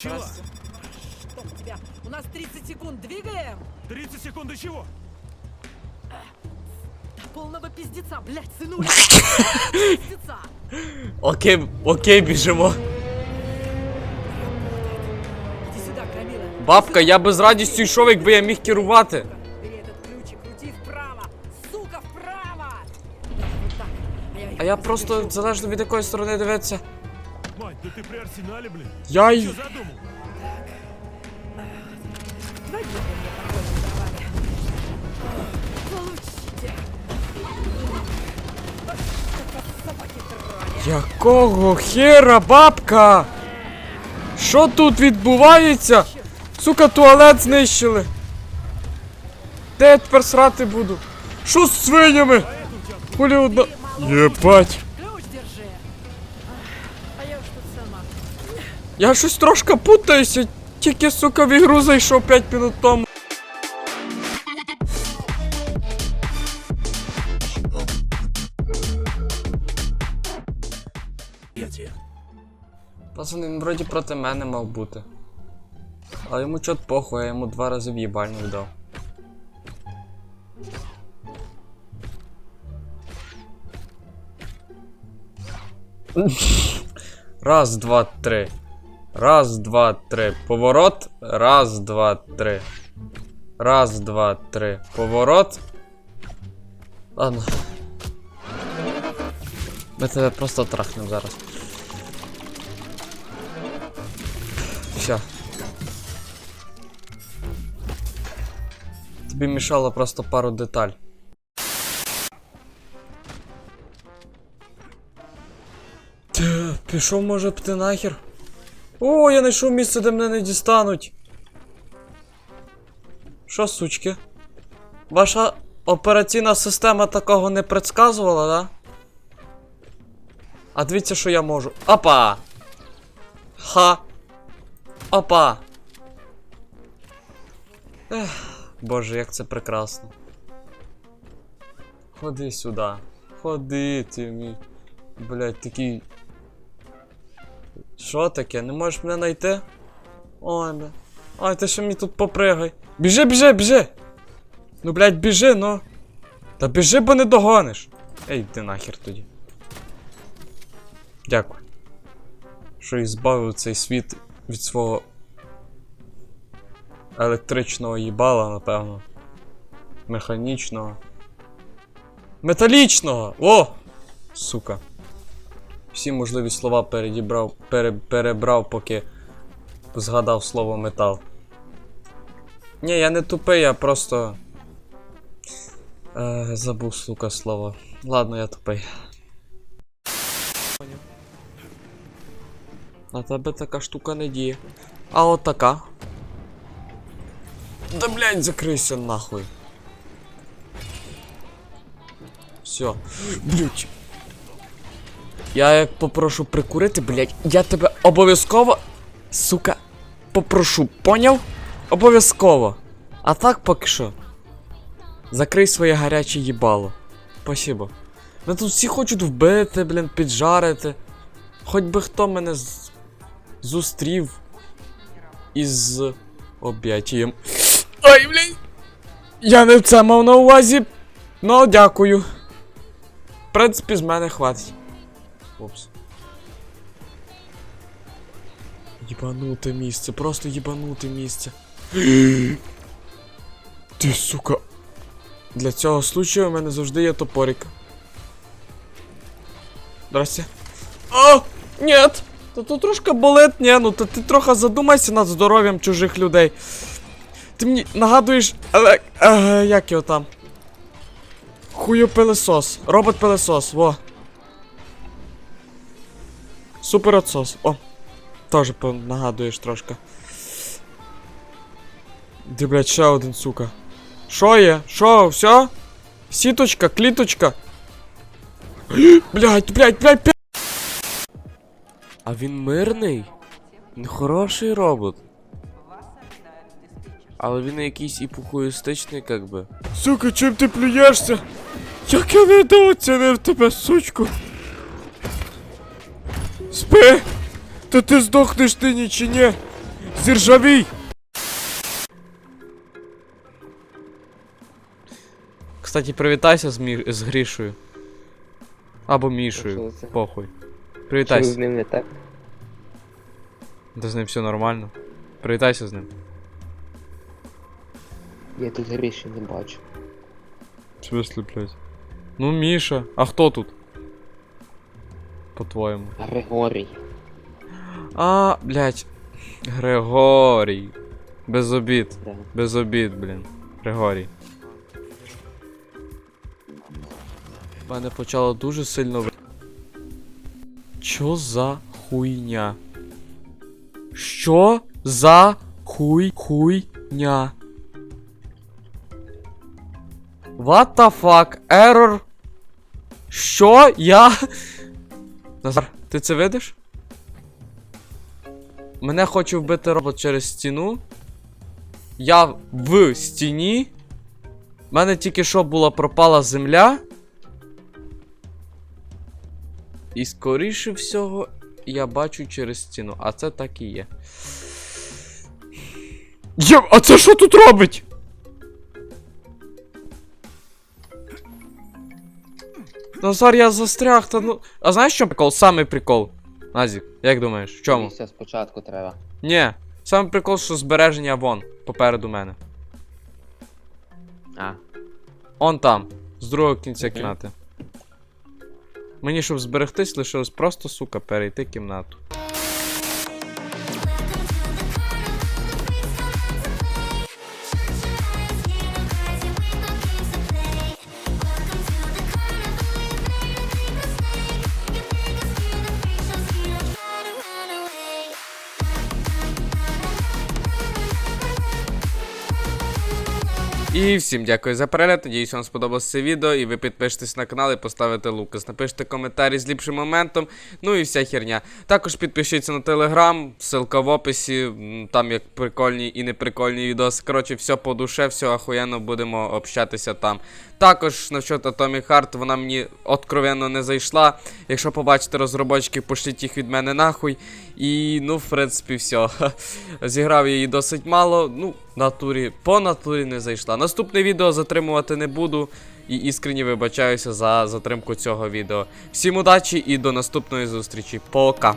Чего? Чтоб тебя. У нас 30 секунд. Двигаем. 30 секунд до чего? До полного пиздеца, блядь, сынуля. Пиздеца. Окей, окей, біжимо. Иди сюда, Камила. Бабка, я би з радістю йшов, якби я міг керувати. Бери этот ключик, крути вправо. Сука, вправо. Вот так. А я просто залежно від якої сторони дивитися. Да ты при арсенале, блин. Я й. Что задумал? Тролли. Якого хера, бабка? Що тут відбувається? Сука, туалет знищили. Де я тепер срати буду? Що з свинями? Хулі одна. Єбать. Я щось трошки путаюся. Тільки, сука, в ігру зайшов 5 минут тому. Пацани, він вроді проти мене мав бути. Але йому чот похуй, я йому два рази в'їбальник дав. Раз, два, три. Раз, два, три. Поворот. Раз, два, три. Раз, два, три. Поворот. Ладно. Ми тебе просто трахнем зараз. Все. Тобі мішало просто пару деталь. Та, Пішов, може, б ти нахер? О, я знайшов місце, де мене не дістануть. Що, сучки? Ваша операційна система такого не предсказувала, да? А дивіться, що я можу. Опа! Ха! Опа! Ех, боже, як це прекрасно. Ходи сюди. Ходи ти мій. Блять, такий. Що таке? Не можеш мене знайти? Ой, бля. Ой, ти ще мені тут попригай. Біжи, біжи, біжи! Ну, блядь, біжи, ну. Та біжи, бо не догониш. Ей, йди нахер тоді. Дякую. Що і збавив цей світ від свого електричного їбала, напевно. Механічного. Металічного! О! Сука. Всі можливі слова передібрав, пере, перебрав, поки згадав слово метал. Ні, я не тупий, я просто. Е, забув, сука, слово. Ладно, я тупий. На тебе така штука не діє. А от така. Да блядь, закрийся нахуй. Все. Блять. Я як попрошу прикурити, блять, я тебе обов'язково, сука, попрошу, поняв? Обов'язково. А так поки що. Закрий своє гаряче їбало. Спасибо. Мене тут всі хочуть вбити, блін, піджарити. Хоч би хто мене з... зустрів із об'яттям. Ой, блін. Я не це мав на увазі. Ну, дякую. В принципі, з мене хватить. Опс. Єбануте місце, просто єбануте місце. Ти сука. Для цього случаю у мене завжди є топорик. Здрасте. О! Нет! Та тут трошки болить, ні, ну та ти трохи задумайся над здоров'ям чужих людей. Ти мені нагадуєш. Але. Е, як його там? Хуйопилесос. Робот-пилесос, во. Супер отсос. О. Тоже по- нагадуєш трошки. Де, блядь, ще один, сука. Що є? Що, все? Сіточка, кліточка. блядь, блядь, блядь, блядь. А він мирний? Він хороший робот. Але він якийсь і похуїстичний, как би. Сука, чим ти плюєшся? Як я недооцінив тебе, сучку. Спи! Та ти здохнеш ти ні чи ні? Зіржавій! Кстати, привітайся з, Мі... з Грішою. Або Мішою. Це? Похуй. Що з Привітайся. ним не так? Да з ним все нормально. Привітайся з ним. Я тут гріші не бачу. В смысле, блядь? Ну, Міша. А хто тут? По-твоєму. Григорій. А, блядь. Григорій. Без обід. Да. Без обід, блін. Григорій. Мене почало дуже сильно. в- Що за хуйня? Що за хуй хуйня? What the fuck? Error? Що? Я. Назар, ти це видиш? Мене хоче вбити робот через стіну. Я в стіні. У мене тільки що була пропала земля. І скоріше всього я бачу через стіну, а це так і є. Є, а це що тут робить? Назар, я застряг, та ну. А знаєш що прикол? Самий прикол. Назік, як думаєш, в чому? Все спочатку треба. Ні, саме прикол, що збереження вон, попереду мене. А, Он там, з другого кінця кімнати. Мені, щоб зберегтись, лишилось просто, сука, перейти кімнату. І всім дякую за перегляд. Надіюсь, вам сподобалося це відео. І ви підпишетесь на канал і поставите лукас. Напишите коментарі з ліпшим моментом. Ну і вся херня. Також підпишіться на телеграм, ссылка в описі. Там як прикольні і неприкольні відоси. Коротше, все по душе, все охуєнно будемо общатися там. Також насчет Atomic Heart, вона мені откровенно не зайшла. Якщо побачите розробочки, пошліть їх від мене нахуй. І ну, в принципі, все. Зіграв її досить мало. Ну, натурі, по натурі не зайшла. Наступне відео затримувати не буду. І іскренні вибачаюся за затримку цього відео. Всім удачі і до наступної зустрічі. Пока.